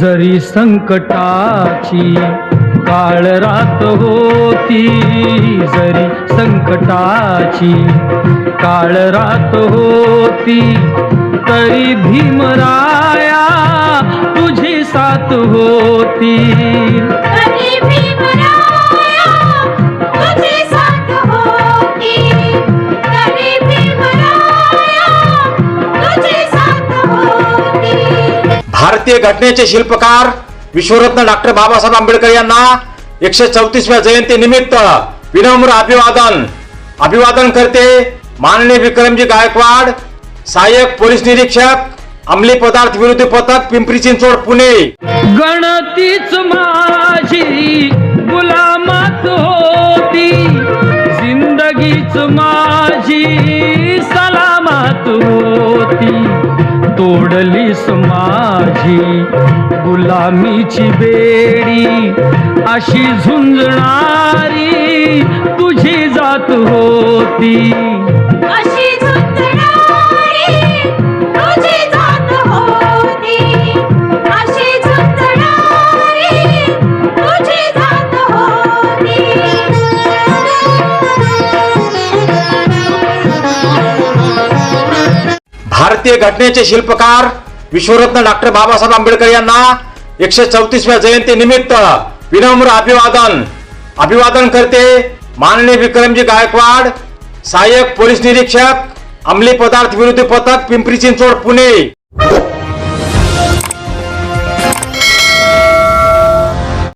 जरी संकटाची काळ रात होती जरी संकटाची काळ रात होती तरी भीमराया तुझी साथ होती. तरी भीमराया भारतीय घटनेचे शिल्पकार विश्वरत्न डॉक्टर बाबासाहेब आंबेडकर यांना एकशे चौतीसव्या जयंती निमित्त विनम्र अभिवादन. अभिवादन करते माननीय विक्रमजी गायकवाड सहाय्यक पोलीस निरीक्षक अंमली पदार्थ विरोधी पथक पिंपरी चिंचवड पुणे. गणतीच माझी गुलामात होती. जिंदगीच माझी सलामात होती. तोडलीस माझी गुलामीची बेडी अशी झुंजणारी तुझी जात होती. अशी भारतीय घटनेचे शिल्पकार विश्वरत्न डॉक्टर बाबासाहेब आंबेडकर यांना एकशे चौतीसव्या जयंती निमित्त विनम्र अभिवादन. अभिवादन करते माननीय विक्रमजी गायकवाड सहाय्यक पोलीस निरीक्षक अंमली पदार्थ विरोधी पथक पिंपरी चिंचवड पुणे.